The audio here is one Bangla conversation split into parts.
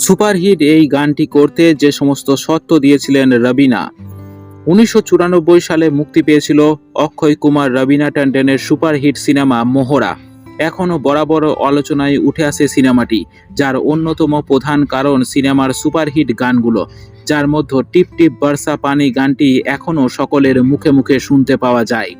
সুপারহিট এই গানটি করতে যে সমস্ত শর্ত দিয়েছিলেন রবিনা। উনিশশো চুরানব্বই সালে মুক্তি পেয়েছিল অক্ষয় কুমার, রবিনা ট্যান্ডনের সুপারহিট সিনেমা মোহরা। এখনও বরাবর আলোচনায় উঠে আসে সিনেমাটি, যার অন্যতম প্রধান কারণ সিনেমার সুপারহিট গানগুলো, যার মধ্যে টিপ টিপ বর্ষা পানি গানটি এখনও সকলের মুখে মুখে শুনতে পাওয়া যায়।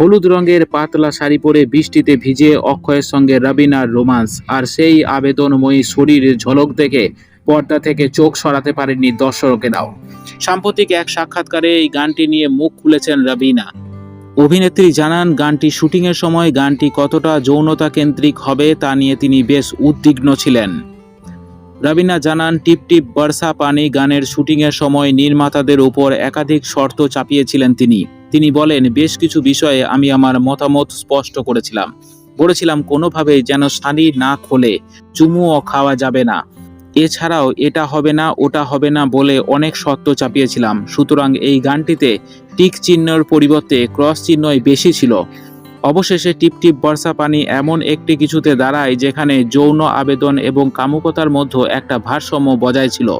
হলুদ রঙের পাতলা শাড়ি পরে বৃষ্টিতে ভিজে অক্ষয়ের সঙ্গে রবিনার রোমান্স। আর সেই আবেদনময়ী শরীরের ঝলক দেখে পর্দা থেকে চোখ সরাতে পারেননি দর্শকেরাও। সাম্প্রতিক এক সাক্ষাৎকারে এই গানটি নিয়ে মুখ খুলেছেন রবিনা। অভিনেত্রী জানান, গানটি শুটিংয়ের সময় গানটি কতটা যৌনতা কেন্দ্রিক হবে তা নিয়ে তিনি বেশ উদ্বিগ্ন ছিলেন। রবিনা জানান, টিপ টিপ বর্ষা পানি গানের শুটিংয়ের সময় নির্মাতাদের উপর একাধিক শর্ত চাপিয়েছিলেন তিনি। তিনি বলেন, বেশ কিছু বিষয়ে আমি আমার মতামত স্পষ্ট করেছিলাম। বলেছিলাম, কোনোভাবেই যেন শাড়ি না খোলে, চুমুও খাওয়া যাবে না। এছাড়াও এটা হবে না, ওটা হবে না বলে অনেক শর্ত চাপিয়েছিলাম। সুতরাং এই গানটিতে টিক চিহ্নর পরিবর্তে ক্রস চিহ্নই বেশি ছিল। অবশেষে টিপ টিপ বর্ষা পানি এমন একটি কিছুতে দাঁড়ায় যেখানে যৌন আবেদন এবং কামুকতার মধ্যে একটা ভারসাম্য বজায় ছিল।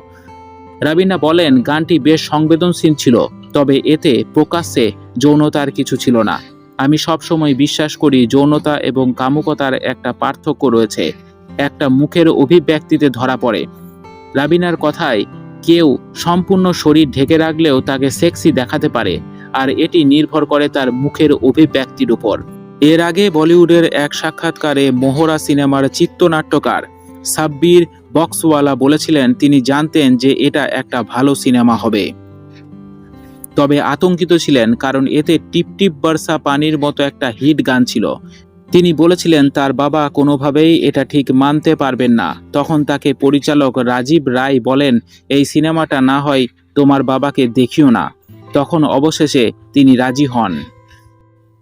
রাবিনা বলেন, গানটি বেশ সংবেদনশীল ছিল। তবে এতে প্রকাশ্যে যৌনতার কিছু ছিল না। আমি সবসময় বিশ্বাস করি যৌনতা এবং কামুকতার একটা পার্থক্য রয়েছে। একটা মুখের অভিব্যক্তিতে ধরা পড়ে। রাবিনার কথায় কেউ সম্পূর্ণ শরীর ঢেকে রাখলেও তাকে সেক্সি দেখাতে পারে, আর এটি নির্ভর করে তার মুখের অভিব্যক্তির উপর। এর আগে বলিউডের এক সাক্ষাৎকারে মোহরা সিনেমার চিত্রনাট্যকার সাব্বির বক্সওয়ালা বলেছিলেন, তিনি জানতেন যে এটা একটা ভালো সিনেমা হবে। তবে আতঙ্কিত ছিলেন কারণ এতে টিপ টিপ বর্ষা পানির মতো একটা হিট গান ছিল। তিনি বলেছিলেন, তার বাবা কোনোভাবেই এটা ঠিক মানতে পারবেন না। তখন তাকে পরিচালক রাজীব রায় বলেন, এই সিনেমাটা না হয় তোমার বাবাকে দেখিও না। তখন অবশেষে তিনি রাজি হন।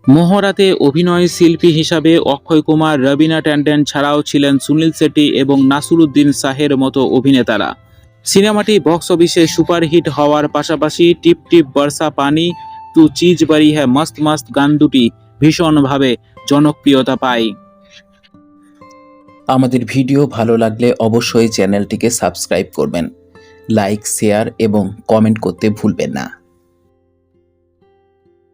মোহরাতে অভিনয় শিল্পী হিসাবে অক্ষয় কুমার, রবিনা ট্যান্ডেন ছাড়াও ছিলেন সুনীল শেট্টি এবং নাসিরুদ্দিন শাহের মতো অভিনেতারা। সিনেমাটি বক্স অফিসে সুপারহিট হওয়ার পাশাপাশি টিপ টিপ বর্ষা পানি, তু চিজ বাড়ি হ্যা মস্ত মস্ত গান দুটি ভীষণভাবে জনপ্রিয়তা পায়। আমাদের ভিডিও ভালো লাগলে অবশ্যই চ্যানেলটিকে সাবস্ক্রাইব করবেন। লাইক, শেয়ার এবং কমেন্ট করতে ভুলবেন না।